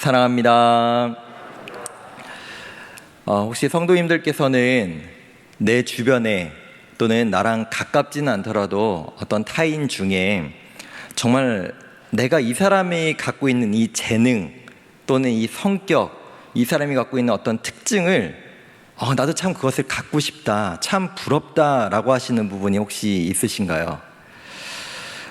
사랑합니다. 어, 혹시 성도님들께서는 내 주변에 또는 나랑 가깝지는 않더라도 어떤 타인 중에 정말 내가 이 사람이 갖고 있는 이 재능 또는 이 성격, 이 사람이 갖고 있는 어떤 특징을 어, 나도 참 그것을 갖고 싶다, 참 부럽다라고 하시는 부분이 혹시 있으신가요?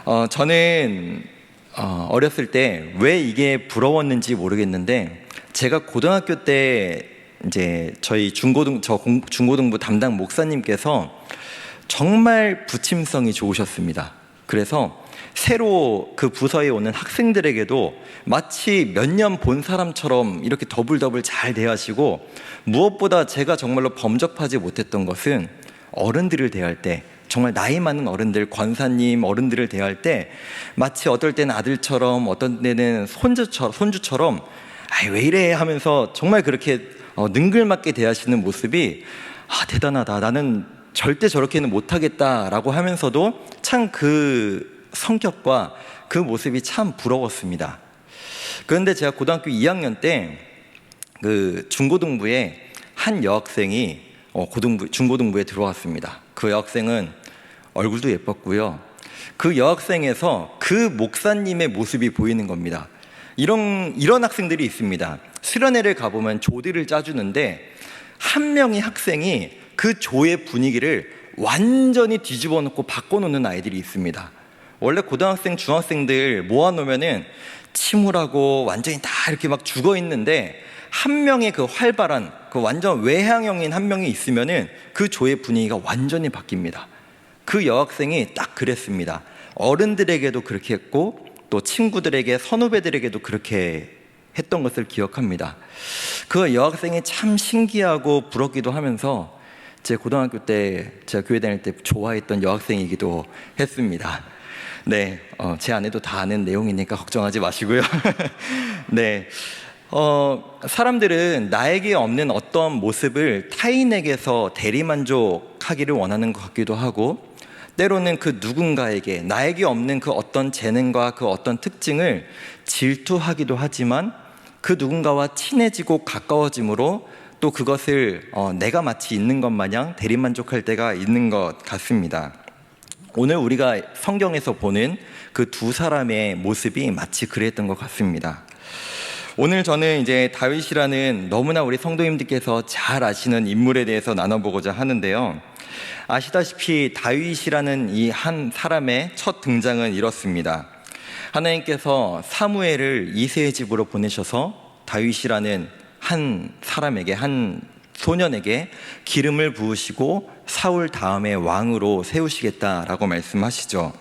어, 저는 어, 어렸을 때 왜 이게 부러웠는지 모르겠는데 제가 고등학교 때 이제 저희 중고등 저 공, 중고등부 담당 목사님께서 정말 부침성이 좋으셨습니다. 그래서 새로 그 부서에 오는 학생들에게도 마치 몇 년 본 사람처럼 이렇게 더블더블 잘 대하시고 무엇보다 제가 정말로 범접하지 못했던 것은 어른들을 대할 때 정말 나이 많은 어른들, 권사님, 어른들을 대할 때 마치 어떨 때는 아들처럼 어떤 때는 손주처럼, 손주처럼 아이, 왜 이래 하면서 정말 그렇게 어, 능글맞게 대하시는 모습이 아, 대단하다. 나는 절대 저렇게는 못하겠다라고 하면서도 참 그 성격과 그 모습이 참 부러웠습니다. 그런데 제가 고등학교 2학년 때 그 중고등부에 한 여학생이 어, 고등부, 중고등부에 들어왔습니다. 그 여학생은 얼굴도 예뻤고요. 그 여학생에서 그 목사님의 모습이 보이는 겁니다. 이런, 이런 학생들이 있습니다. 수련회를 가보면 조들을 짜주는데 한 명의 학생이 그 조의 분위기를 완전히 뒤집어 놓고 바꿔놓는 아이들이 있습니다. 원래 고등학생, 중학생들 모아놓으면은 침울하고 완전히 다 이렇게 막 죽어 있는데 한 명의 그 활발한 그 완전 외향형인 한 명이 있으면은 그 조의 분위기가 완전히 바뀝니다. 그 여학생이 딱 그랬습니다. 어른들에게도 그렇게 했고 또 친구들에게 선후배들에게도 그렇게 했던 것을 기억합니다. 그 여학생이 참 신기하고 부럽기도 하면서 제 고등학교 때 제가 교회 다닐 때 좋아했던 여학생이기도 했습니다. 네, 어, 제 아내도 다 아는 내용이니까 걱정하지 마시고요. 네. 어, 사람들은 나에게 없는 어떤 모습을 타인에게서 대리만족하기를 원하는 것 같기도 하고, 때로는 그 누군가에게 나에게 없는 그 어떤 재능과 그 어떤 특징을 질투하기도 하지만 그 누군가와 친해지고 가까워짐으로 또 그것을 어, 내가 마치 있는 것 마냥 대리만족할 때가 있는 것 같습니다. 오늘 우리가 성경에서 보는 그 두 사람의 모습이 마치 그랬던 것 같습니다. 오늘 저는 이제 다윗이라는 너무나 우리 성도님들께서 잘 아시는 인물에 대해서 나눠보고자 하는데요. 아시다시피 다윗이라는 이 한 사람의 첫 등장은 이렇습니다. 하나님께서 사무엘을 이세의 집으로 보내셔서 다윗이라는 한 사람에게 한 소년에게 기름을 부으시고 사울 다음에 왕으로 세우시겠다라고 말씀하시죠.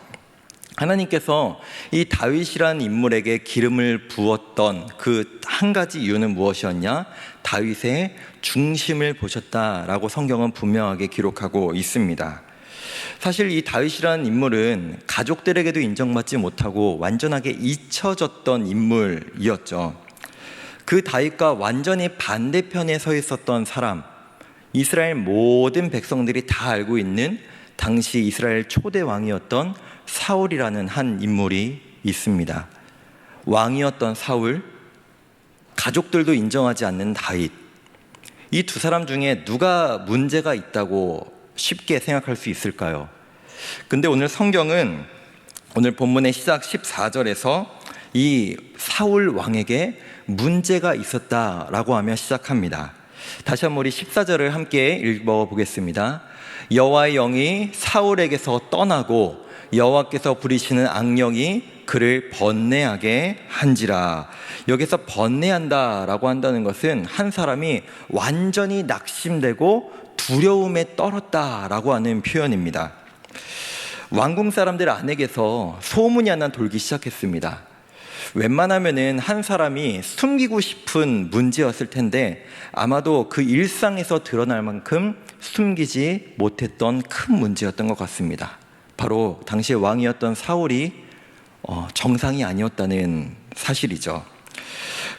하나님께서 이 다윗이라는 인물에게 기름을 부었던 그 한 가지 이유는 무엇이었냐? 다윗의 중심을 보셨다라고 성경은 분명하게 기록하고 있습니다. 사실 이 다윗이라는 인물은 가족들에게도 인정받지 못하고 완전하게 잊혀졌던 인물이었죠. 그 다윗과 완전히 반대편에 서 있었던 사람, 이스라엘 모든 백성들이 다 알고 있는 당시 이스라엘 초대 왕이었던 사울이라는 한 인물이 있습니다. 왕이었던 사울, 가족들도 인정하지 않는 다윗. 이 두 사람 중에 누가 문제가 있다고 쉽게 생각할 수 있을까요? 근데 오늘 성경은 오늘 본문의 시작 14절에서 이 사울 왕에게 문제가 있었다라고 하며 시작합니다. 다시 한번 우리 14절을 함께 읽어 보겠습니다. 여호와의 영이 사울에게서 떠나고 여호와께서 부리시는 악령이 그를 번뇌하게 한지라. 여기서 번뇌한다라고 한다는 것은 한 사람이 완전히 낙심되고 두려움에 떨었다라고 하는 표현입니다. 왕궁 사람들 안에게서 소문이 하나 돌기 시작했습니다. 웬만하면은 한 사람이 숨기고 싶은 문제였을 텐데 아마도 그 일상에서 드러날 만큼 숨기지 못했던 큰 문제였던 것 같습니다. 바로 당시의 왕이었던 사울이 어, 정상이 아니었다는 사실이죠.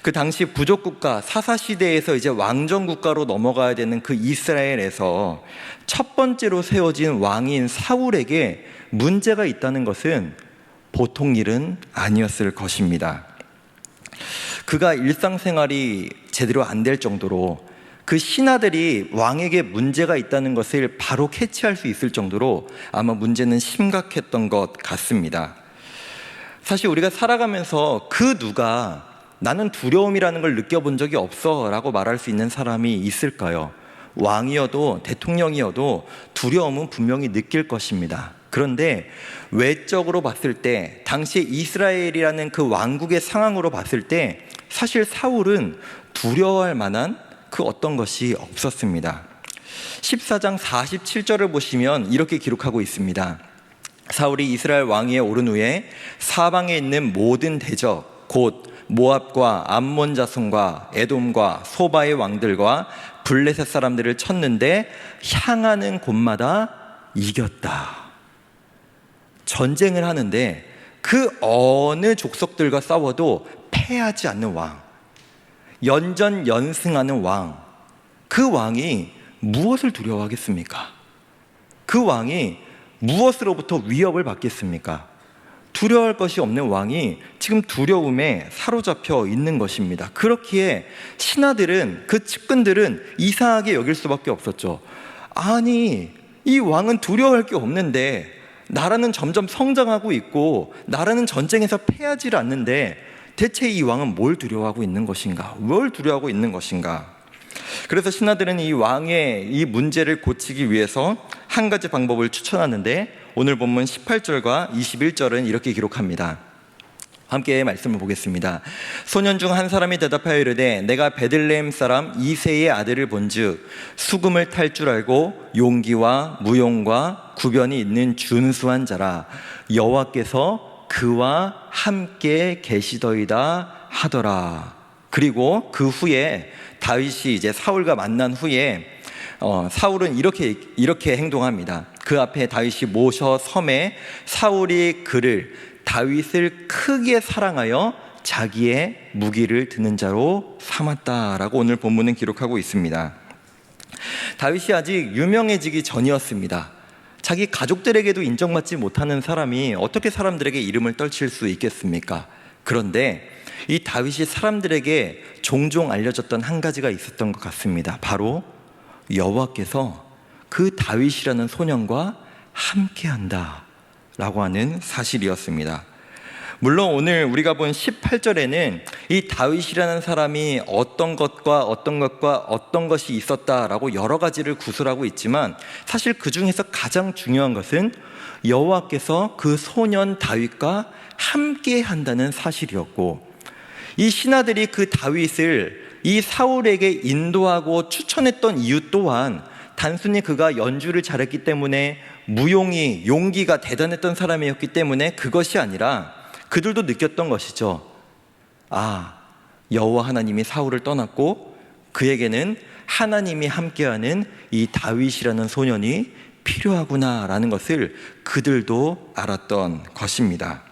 그 당시 부족 국가 사사 시대에서 이제 왕정 국가로 넘어가야 되는 그 이스라엘에서 첫 번째로 세워진 왕인 사울에게 문제가 있다는 것은 보통 일은 아니었을 것입니다. 그가 일상생활이 제대로 안 될 정도로 그 신하들이 왕에게 문제가 있다는 것을 바로 캐치할 수 있을 정도로 아마 문제는 심각했던 것 같습니다. 사실 우리가 살아가면서 그 누가 나는 두려움이라는 걸 느껴본 적이 없어 라고 말할 수 있는 사람이 있을까요? 왕이어도 대통령이어도 두려움은 분명히 느낄 것입니다. 그런데 외적으로 봤을 때 당시 이스라엘이라는 그 왕국의 상황으로 봤을 때 사실 사울은 두려워할 만한 그 어떤 것이 없었습니다. 14장 47절을 보시면 이렇게 기록하고 있습니다. 사울이 이스라엘 왕위에 오른 후에 사방에 있는 모든 대적 곧 모압과 암몬 자손과 에돔과 소바의 왕들과 블레셋 사람들을 쳤는데 향하는 곳마다 이겼다. 전쟁을 하는데 그 어느 족속들과 싸워도 패하지 않는 왕. 연전 연승하는 왕. 그 왕이 무엇을 두려워하겠습니까? 그 왕이 무엇으로부터 위협을 받겠습니까? 두려워할 것이 없는 왕이 지금 두려움에 사로잡혀 있는 것입니다. 그렇기에 신하들은 그 측근들은 이상하게 여길 수밖에 없었죠. 아니, 이 왕은 두려워할 게 없는데 나라는 점점 성장하고 있고 나라는 전쟁에서 패하지 않는데 대체 이 왕은 뭘 두려워하고 있는 것인가? 뭘 두려워하고 있는 것인가? 그래서 신하들은 이 왕의 이 문제를 고치기 위해서 한 가지 방법을 추천하는데 오늘 본문 18절과 21절은 이렇게 기록합니다. 함께 말씀을 보겠습니다. 소년 중 한 사람이 대답하여 이르되 내가 베들레헴 사람 이세의 아들을 본즉 수금을 탈 줄 알고 용기와 무용과 구변이 있는 준수한 자라 여호와께서 그와 함께 계시더이다 하더라. 그리고 그 후에 다윗이 이제 사울과 만난 후에 어, 사울은 이렇게 이렇게 행동합니다. 그 앞에 다윗이 모셔 섬에 사울이 그를 다윗을 크게 사랑하여 자기의 무기를 드는 자로 삼았다라고 오늘 본문은 기록하고 있습니다. 다윗이 아직 유명해지기 전이었습니다. 자기 가족들에게도 인정받지 못하는 사람이 어떻게 사람들에게 이름을 떨칠 수 있겠습니까? 그런데 이 다윗이 사람들에게 종종 알려졌던 한 가지가 있었던 것 같습니다. 바로 여호와께서 그 다윗이라는 소년과 함께한다라고 하는 사실이었습니다. 물론 오늘 우리가 본 18절에는 이 다윗이라는 사람이 어떤 것과 어떤 것과 어떤 것이 있었다라고 여러 가지를 구술하고 있지만 사실 그 중에서 가장 중요한 것은 여호와께서 그 소년 다윗과 함께 한다는 사실이었고 이 신하들이 그 다윗을 이 사울에게 인도하고 추천했던 이유 또한 단순히 그가 연주를 잘했기 때문에 무용이 용기가 대단했던 사람이었기 때문에 그것이 아니라 그들도 느꼈던 것이죠. 아, 여호와 하나님이 사울을 떠났고 그에게는 하나님이 함께하는 이 다윗이라는 소년이 필요하구나라는 것을 그들도 알았던 것입니다.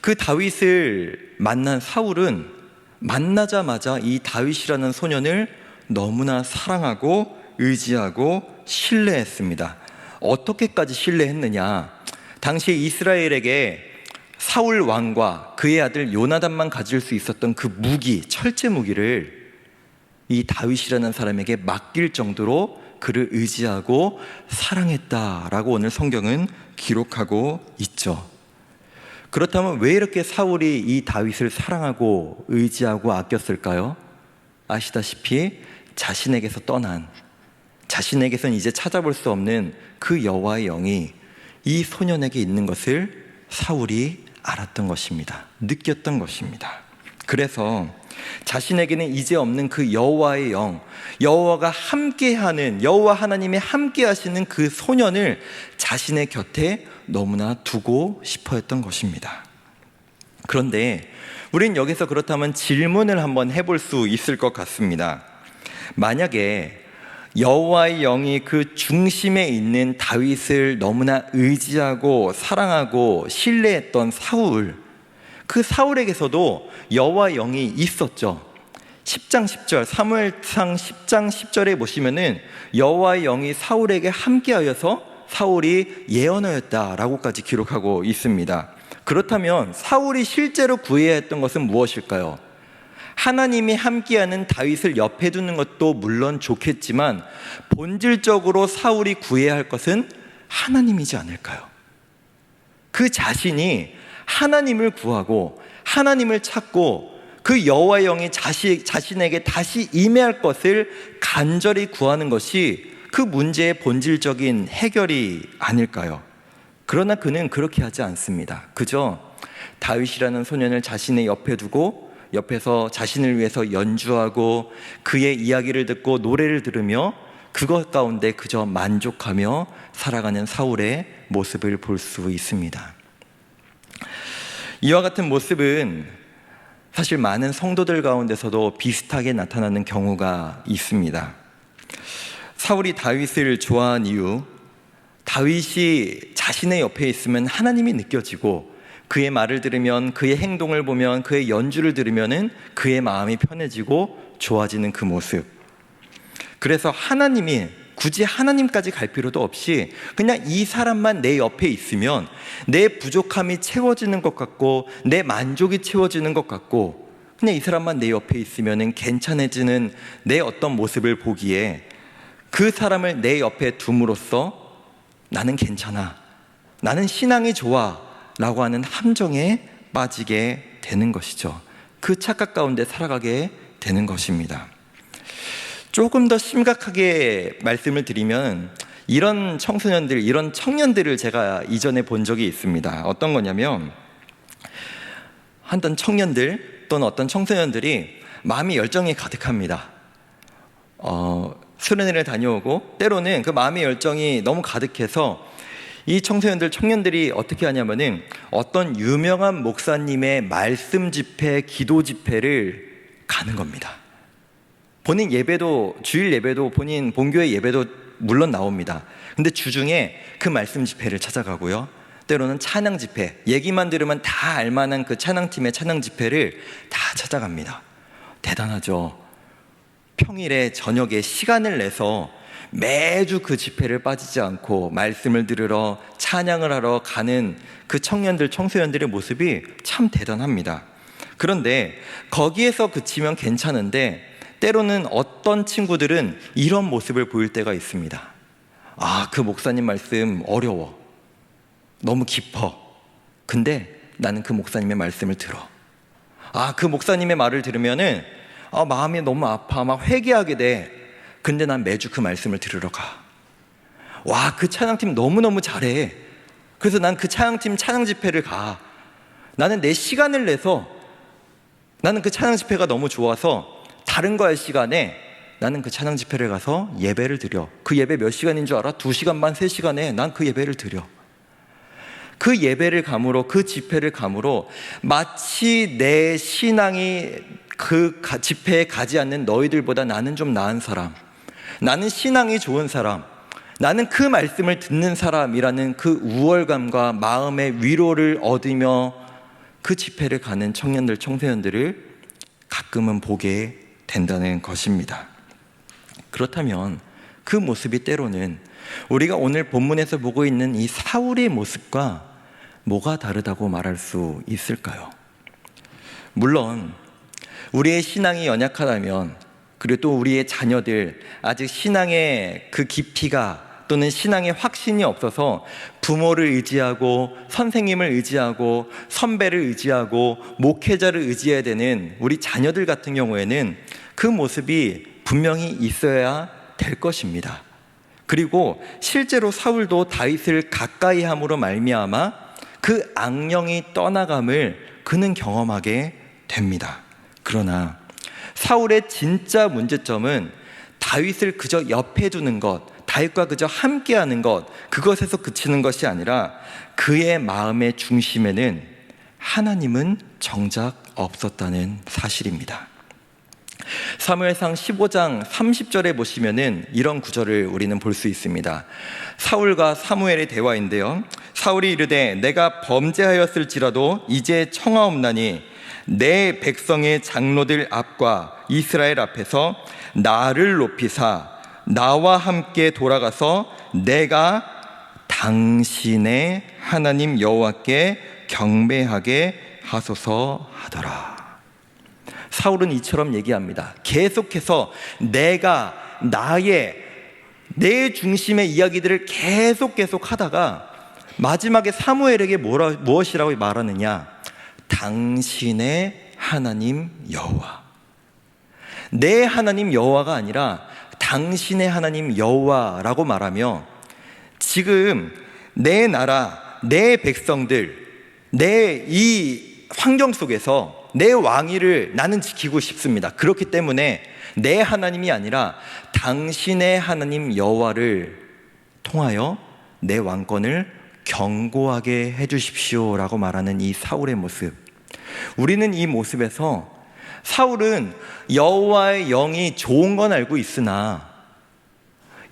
그 다윗을 만난 사울은 만나자마자 이 다윗이라는 소년을 너무나 사랑하고 의지하고 신뢰했습니다. 어떻게까지 신뢰했느냐? 당시 이스라엘에게 사울 왕과 그의 아들 요나단만 가질 수 있었던 그 무기, 철제 무기를 이 다윗이라는 사람에게 맡길 정도로 그를 의지하고 사랑했다라고 오늘 성경은 기록하고 있죠. 그렇다면 왜 이렇게 사울이 이 다윗을 사랑하고 의지하고 아꼈을까요? 아시다시피 자신에게서 떠난 자신에게선 이제 찾아볼 수 없는 그 여호와의 영이 이 소년에게 있는 것을 사울이 알았던 것입니다. 느꼈던 것입니다. 그래서 자신에게는 이제 없는 그 여호와의 영, 여호와가 함께하는 여호와 하나님이 함께하시는 그 소년을 자신의 곁에 너무나 두고 싶어했던 것입니다. 그런데 우린 여기서 그렇다면 질문을 한번 해볼 수 있을 것 같습니다. 만약에 여호와의 영이 그 중심에 있는 다윗을 너무나 의지하고 사랑하고 신뢰했던 사울, 그 사울에게서도 여호와의 영이 있었죠. 10장 10절 사무엘상 10장 10절에 보시면은 여호와의 영이 사울에게 함께하여서 사울이 예언하였다라고까지 기록하고 있습니다. 그렇다면 사울이 실제로 구해야 했던 것은 무엇일까요? 하나님이 함께하는 다윗을 옆에 두는 것도 물론 좋겠지만 본질적으로 사울이 구해야 할 것은 하나님이지 않을까요? 그 자신이 하나님을 구하고 하나님을 찾고 그 여호와의 영이 자시, 자신에게 다시 임해할 것을 간절히 구하는 것이 그 문제의 본질적인 해결이 아닐까요? 그러나 그는 그렇게 하지 않습니다. 그저 다윗이라는 소년을 자신의 옆에 두고 옆에서 자신을 위해서 연주하고 그의 이야기를 듣고 노래를 들으며 그것 가운데 그저 만족하며 살아가는 사울의 모습을 볼 수 있습니다. 이와 같은 모습은 사실 많은 성도들 가운데서도 비슷하게 나타나는 경우가 있습니다. 사울이 다윗을 좋아한 이유, 다윗이 자신의 옆에 있으면 하나님이 느껴지고 그의 말을 들으면 그의 행동을 보면 그의 연주를 들으면은 그의 마음이 편해지고 좋아지는 그 모습. 그래서 하나님이 굳이 하나님까지 갈 필요도 없이 그냥 이 사람만 내 옆에 있으면 내 부족함이 채워지는 것 같고 내 만족이 채워지는 것 같고 그냥 이 사람만 내 옆에 있으면 괜찮아지는 내 어떤 모습을 보기에 그 사람을 내 옆에 둠으로써 나는 괜찮아. 나는 신앙이 좋아. 라고 하는 함정에 빠지게 되는 것이죠. 그 착각 가운데 살아가게 되는 것입니다. 조금 더 심각하게 말씀을 드리면 이런 청소년들, 이런 청년들을 제가 이전에 본 적이 있습니다. 어떤 거냐면 어떤 청년들 또는 어떤 청소년들이 마음이 열정이 가득합니다. 어, 수련회를 다녀오고 때로는 그 마음의 열정이 너무 가득해서 이 청소년들, 청년들이 어떻게 하냐면은 어떤 유명한 목사님의 말씀 집회, 기도 집회를 가는 겁니다. 본인 예배도, 주일 예배도, 본인 본교회 예배도 물론 나옵니다. 근데 주중에 그 말씀 집회를 찾아가고요. 때로는 찬양 집회, 얘기만 들으면 다 알만한 그 찬양팀의 찬양 집회를 다 찾아갑니다. 대단하죠. 평일에 저녁에 시간을 내서 매주 그 집회를 빠지지 않고 말씀을 들으러 찬양을 하러 가는 그 청년들, 청소년들의 모습이 참 대단합니다. 그런데 거기에서 그치면 괜찮은데 때로는 어떤 친구들은 이런 모습을 보일 때가 있습니다. 아, 그 목사님 말씀 어려워. 너무 깊어. 근데 나는 그 목사님의 말씀을 들어. 아, 그 목사님의 말을 들으면은 아, 마음이 너무 아파. 막 회개하게 돼. 근데 난 매주 그 말씀을 들으러 가. 와, 그 찬양팀 너무너무 잘해. 그래서 난 그 찬양팀 찬양 집회를 가. 나는 내 시간을 내서 나는 그 찬양 집회가 너무 좋아서 다른 거 할 시간에 나는 그 찬양 집회를 가서 예배를 드려. 그 예배 몇 시간인 줄 알아? 두 시간 반, 세 시간에 난 그 예배를 드려. 그 예배를 감으로, 그 집회를 감으로 마치 내 신앙이 그 집회에 가지 않는 너희들보다 나는 좀 나은 사람, 나는 신앙이 좋은 사람, 나는 그 말씀을 듣는 사람이라는 그 우월감과 마음의 위로를 얻으며 그 집회를 가는 청년들, 청소년들을 가끔은 보게 된다는 것입니다. 그렇다면 그 모습이 때로는 우리가 오늘 본문에서 보고 있는 이 사울의 모습과 뭐가 다르다고 말할 수 있을까요? 물론 우리의 신앙이 연약하다면 그리고 또 우리의 자녀들 아직 신앙의 그 깊이가 또는 신앙의 확신이 없어서 부모를 의지하고 선생님을 의지하고 선배를 의지하고 목회자를 의지해야 되는 우리 자녀들 같은 경우에는 그 모습이 분명히 있어야 될 것입니다. 그리고 실제로 사울도 다윗을 가까이 함으로 말미암아 그 악령이 떠나감을 그는 경험하게 됩니다. 그러나 사울의 진짜 문제점은 다윗을 그저 옆에 두는 것, 다윗과 그저 함께하는 것, 그것에서 그치는 것이 아니라 그의 마음의 중심에는 하나님은 정작 없었다는 사실입니다. 사무엘상 15장 30절에 보시면은 이런 구절을 우리는 볼 수 있습니다. 사울과 사무엘의 대화인데요. 사울이 이르되 내가 범죄하였을지라도 이제 청하옵나니 내 백성의 장로들 앞과 이스라엘 앞에서 나를 높이사 나와 함께 돌아가서 내가 당신의 하나님 여호와께 경배하게 하소서 하더라. 사울은 이처럼 얘기합니다. 계속해서 내가 나의 내 중심의 이야기들을 계속 계속 하다가 마지막에 사무엘에게 뭐라, 무엇이라고 말하느냐? 당신의 하나님 여호와. 내 하나님 여호와가 아니라 당신의 하나님 여호와라고 말하며 지금 내 나라, 내 백성들, 내 이 환경 속에서 내 왕위를 나는 지키고 싶습니다. 그렇기 때문에 내 하나님이 아니라 당신의 하나님 여호와를 통하여 내 왕권을 경고하게 해 주십시오라고 말하는 이 사울의 모습. 우리는 이 모습에서 사울은 여호와의 영이 좋은 건 알고 있으나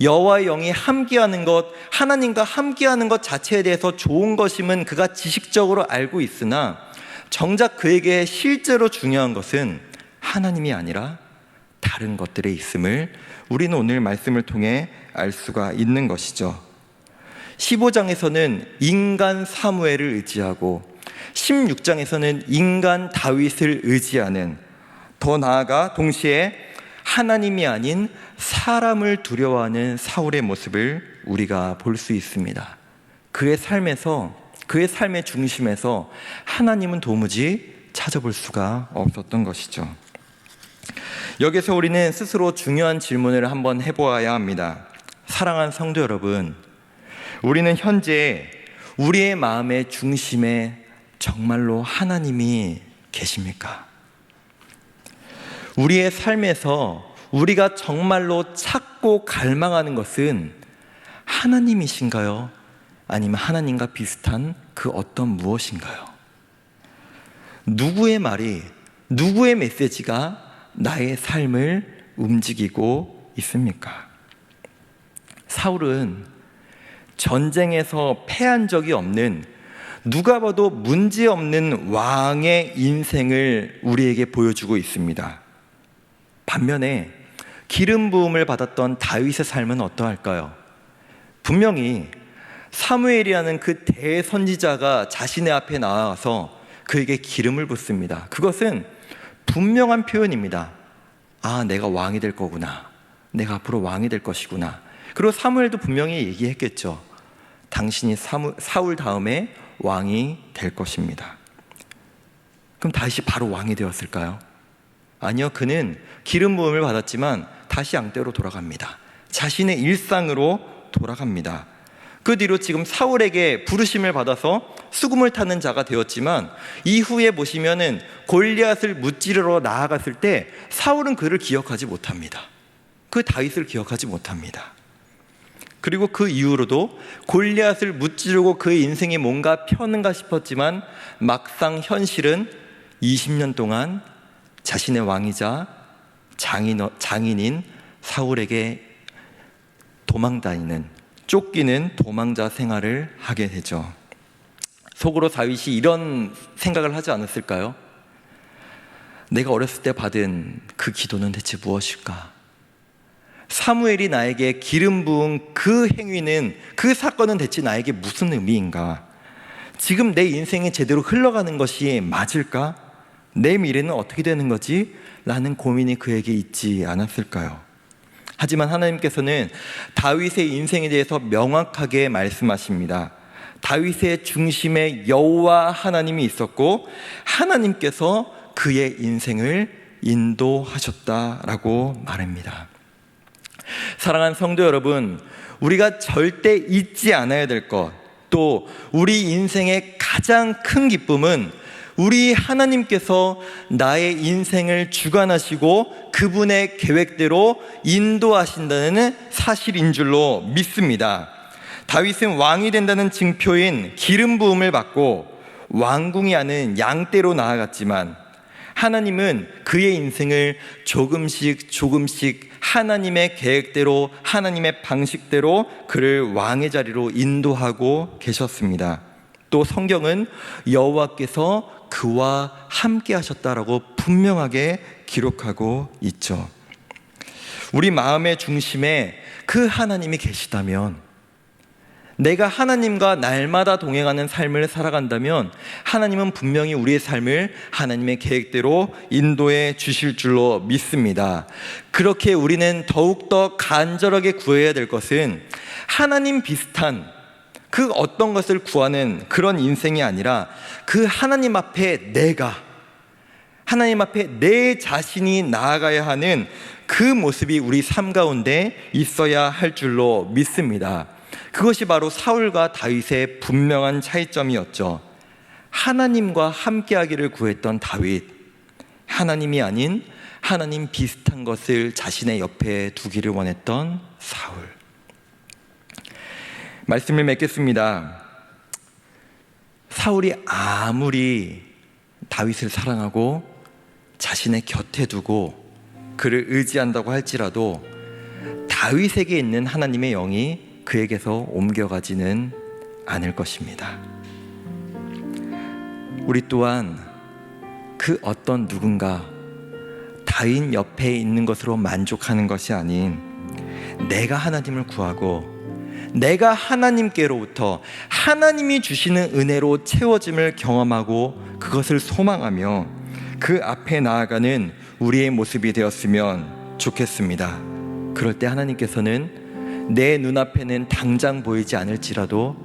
여호와의 영이 함께하는 것, 하나님과 함께하는 것 자체에 대해서 좋은 것임은 그가 지식적으로 알고 있으나 정작 그에게 실제로 중요한 것은 하나님이 아니라 다른 것들에 있음을 우리는 오늘 말씀을 통해 알 수가 있는 것이죠. 15장에서는 인간 사무엘을 의지하고 16장에서는 인간 다윗을 의지하는 더 나아가 동시에 하나님이 아닌 사람을 두려워하는 사울의 모습을 우리가 볼 수 있습니다. 그의 삶에서 그의 삶의 중심에서 하나님은 도무지 찾아볼 수가 없었던 것이죠. 여기서 우리는 스스로 중요한 질문을 한번 해보아야 합니다. 사랑하는 성도 여러분, 우리는 현재 우리의 마음의 중심에 정말로 하나님이 계십니까? 우리의 삶에서 우리가 정말로 찾고 갈망하는 것은 하나님이신가요? 아니면 하나님과 비슷한 그 어떤 무엇인가요? 누구의 말이, 누구의 메시지가 나의 삶을 움직이고 있습니까? 사울은 전쟁에서 패한 적이 없는 누가 봐도 문제 없는 왕의 인생을 우리에게 보여주고 있습니다. 반면에 기름 부음을 받았던 다윗의 삶은 어떠할까요? 분명히 사무엘이라는 그 대선지자가 자신의 앞에 나와서 그에게 기름을 붓습니다. 그것은 분명한 표현입니다. 아, 내가 왕이 될 거구나. 내가 앞으로 왕이 될 것이구나. 그리고 사무엘도 분명히 얘기했겠죠. 당신이 사무, 사울 다음에 왕이 될 것입니다. 그럼 다시 바로 왕이 되었을까요? 아니요, 그는 기름 부음을 받았지만 다시 양떼로 돌아갑니다. 자신의 일상으로 돌아갑니다. 그 뒤로 지금 사울에게 부르심을 받아서 수금을 타는 자가 되었지만 이후에 보시면은 골리앗을 무찌르러 나아갔을 때 사울은 그를 기억하지 못합니다. 그 다윗을 기억하지 못합니다. 그리고 그 이후로도 골리앗을 무찌르고 그의 인생이 뭔가 펴는가 싶었지만 막상 현실은 20년 동안 자신의 왕이자 장인, 장인인 사울에게 도망 다니는 쫓기는 도망자 생활을 하게 되죠. 속으로 다윗이 이런 생각을 하지 않았을까요? 내가 어렸을 때 받은 그 기도는 대체 무엇일까? 사무엘이 나에게 기름 부은 그 행위는 그 사건은 대체 나에게 무슨 의미인가? 지금 내 인생이 제대로 흘러가는 것이 맞을까? 내 미래는 어떻게 되는 거지? 라는 고민이 그에게 있지 않았을까요? 하지만 하나님께서는 다윗의 인생에 대해서 명확하게 말씀하십니다. 다윗의 중심에 여호와 하나님이 있었고 하나님께서 그의 인생을 인도하셨다라고 말합니다. 사랑하는 성도 여러분, 우리가 절대 잊지 않아야 될 것, 또 우리 인생의 가장 큰 기쁨은 우리 하나님께서 나의 인생을 주관하시고 그분의 계획대로 인도하신다는 사실인 줄로 믿습니다. 다윗은 왕이 된다는 징표인 기름 부음을 받고 왕궁이 아닌 양떼로 나아갔지만 하나님은 그의 인생을 조금씩 조금씩 하나님의 계획대로 하나님의 방식대로 그를 왕의 자리로 인도하고 계셨습니다. 또 성경은 여호와께서 그와 함께 하셨다라고 분명하게 기록하고 있죠. 우리 마음의 중심에 그 하나님이 계시다면 내가 하나님과 날마다 동행하는 삶을 살아간다면 하나님은 분명히 우리의 삶을 하나님의 계획대로 인도해 주실 줄로 믿습니다. 그렇게 우리는 더욱더 간절하게 구해야 될 것은 하나님 비슷한 그 어떤 것을 구하는 그런 인생이 아니라 그 하나님 앞에 내가 하나님 앞에 내 자신이 나아가야 하는 그 모습이 우리 삶 가운데 있어야 할 줄로 믿습니다. 그것이 바로 사울과 다윗의 분명한 차이점이었죠. 하나님과 함께하기를 구했던 다윗, 하나님이 아닌 하나님 비슷한 것을 자신의 옆에 두기를 원했던 사울. 말씀을 맺겠습니다. 사울이 아무리 다윗을 사랑하고 자신의 곁에 두고 그를 의지한다고 할지라도 다윗에게 있는 하나님의 영이 그에게서 옮겨가지는 않을 것입니다. 우리 또한 그 어떤 누군가 다윗 옆에 있는 것으로 만족하는 것이 아닌 내가 하나님을 구하고 내가 하나님께로부터 하나님이 주시는 은혜로 채워짐을 경험하고 그것을 소망하며 그 앞에 나아가는 우리의 모습이 되었으면 좋겠습니다. 그럴 때 하나님께서는 내 눈앞에는 당장 보이지 않을지라도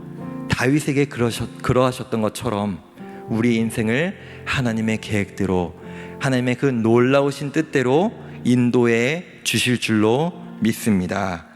다윗에게 그러셨, 그러하셨던 것처럼 우리 인생을 하나님의 계획대로 하나님의 그 놀라우신 뜻대로 인도해 주실 줄로 믿습니다.